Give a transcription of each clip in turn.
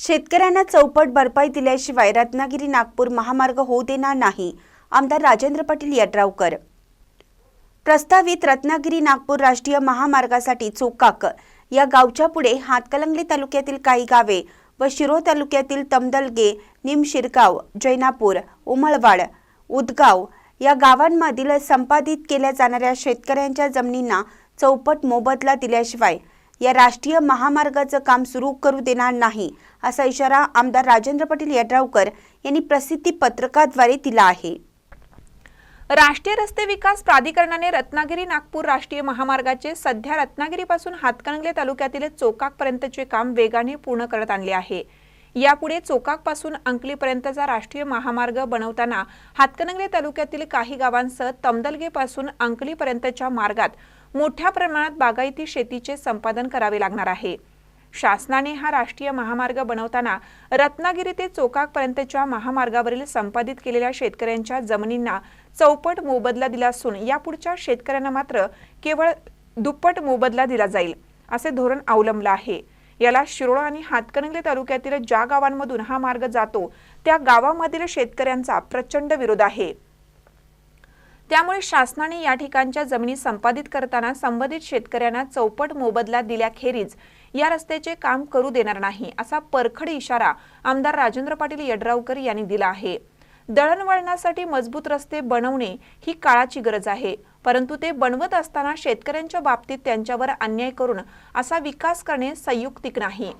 शेतकऱ्यांना चौपट भरपाई दिल्याशिवाय रत्नागिरी नागपूर महामार्ग होऊ देणार नाही. आमदार राजेंद्र पाटील यड्रावकर. प्रस्तावित रत्नागिरी नागपूर राष्ट्रीय महामार्गासाठी चोकाक. या गावच्या पुढे हातकलंगली तालुक्यातील काही गावे व शिरो तालुक्यातील तमदलगे निमशिरगाव जैनापूर उमळवाड उदगाव या गावांमधील संपादित केल्या जाणाऱ्या शेतकऱ्यांच्या जमिनींना चौपट मोबदला दिल्याशिवाय या राष्ट्रीय महामार्गाचं काम सुरू करू देणार नाही असा इशारा आमदार राजेंद्र पाटील यड्रावकर यांनी प्रसिद्धी पत्रकाद्वारे दिला आहे. राष्ट्रीय रस्ते विकास प्राधिकरणाने रत्नागिरी नागपूर राष्ट्रीय महामार्गाचे सध्या रत्नागिरीपासून हातकणंगले तालुक्यातील चोकाकपर्यंतचे काम वेगाने पूर्ण करत आणले आहे. यापुढे चोकाकपासून अंकलीपर्यंतचा राष्ट्रीय महामार्ग बनवताना हातकणंगले तालुक्यातील काही गावांसह तमदलगेपासून अंकलीपर्यंतच्या मार्गात मोठ्या प्रमाणात बागायती शेतीचे संपादन करावे लागणार आहे. शासनाने हा राष्ट्रीय महामार्ग बनवताना रत्नागिरी ते चोकाकपर्यंतच्या महामार्गावरील संपादित केलेल्या शेतकऱ्यांच्या जमिनींना चौपट मोबदला दिला असून यापुढच्या शेतकऱ्यांना मात्र केवळ दुप्पट मोबदला दिला जाईल असे धोरण अवलंबलं आहे. याला शिरोळ आणि हातकणंगले तालुक्यातील ज्या गावांमधून हा मार्ग जातो त्या गावामधील शेतकऱ्यांचा प्रचंड विरोध आहे. त्यामुळे शासनाने या ठिकाणच्या जमिनी संपादित करताना संबंधित शेतकऱ्यांना चौपट मोबदला दिल्याखेरीज या रस्त्याचे काम करू देणार नाही असा परखड इशारा आमदार राजेंद्र पाटील यड्रावकर यांनी दिला आहे. दळणवळणासाठी मजबूत रस्ते बनवणे ही काळाची गरज आहे परंतु ते बनवत असताना शेतकऱ्यांच्या बाबतीत त्यांच्यावर अन्याय करून असा विकास करणे संयुक्तिक नाही.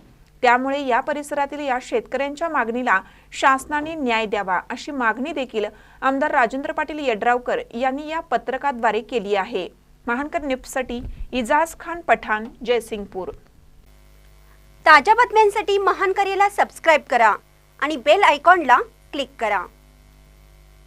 त्यामुळे या परिसरातील या शेतकऱ्यांच्या मागणीला शासनाने न्याय द्यावा अशी मागणी देखील आमदार राजेंद्र पाटील यड्रावकर यांनी या पत्रकाद्वारे केली आहे. महानकर निफ्टसाठी इजाज खान पठाण जयसिंगपूर. ताज्या बातम्यांसाठी महानकरेला सबस्क्राईब करा आणि बेल आयकॉनला क्लिक करा.